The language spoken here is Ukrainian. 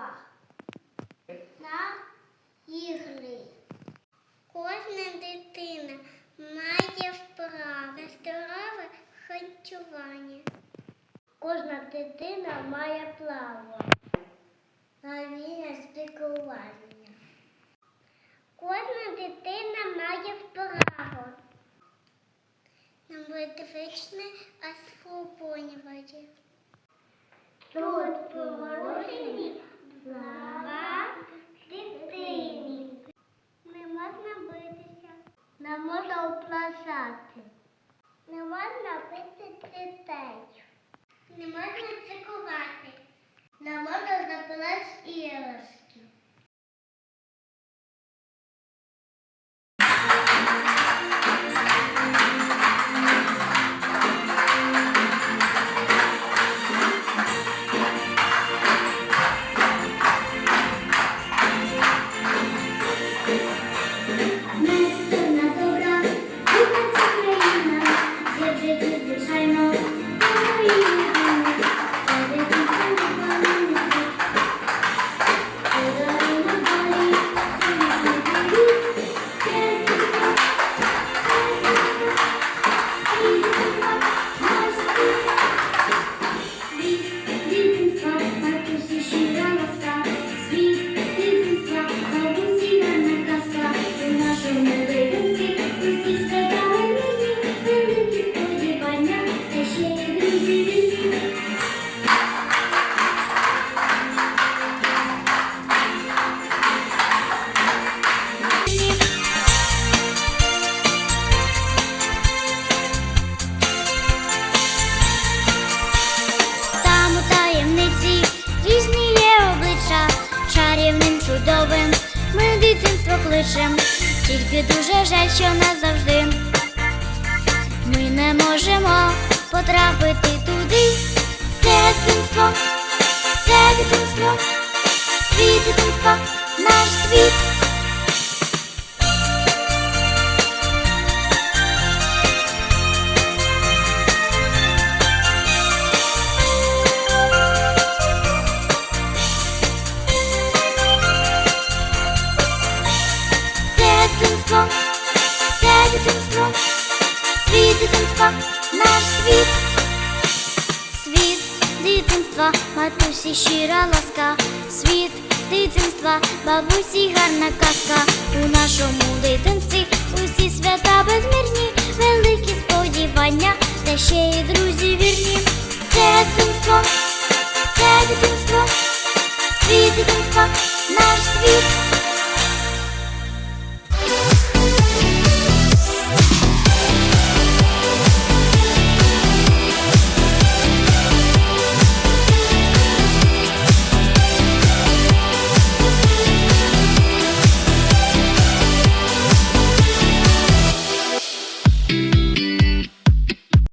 дрова на ігри. Кожна дитина має вправо здорове харчування. Кожна дитина має право на вільне спілкування. Кожна дитина має вправо. на медичне освобоження. Тут не не можна бити дітей, не можна цикувати, не можна забирати іграшки. Дитинство тільки дуже жаль, що назавжди ми не можемо потрапити туди. Це дитинство, це дитинство, світ дитинства, наш світ. дитинство, це дитинство, світ дитинства, наш світ, світ дитинства, матусі щира ласка, світ дитинства, бабусі гарна казка. У нашому дитинці усі свята безмірні, великі сподівання, та ще й друзі вірні. Це дитинство, це дитинство, світ дитинства, наш світ.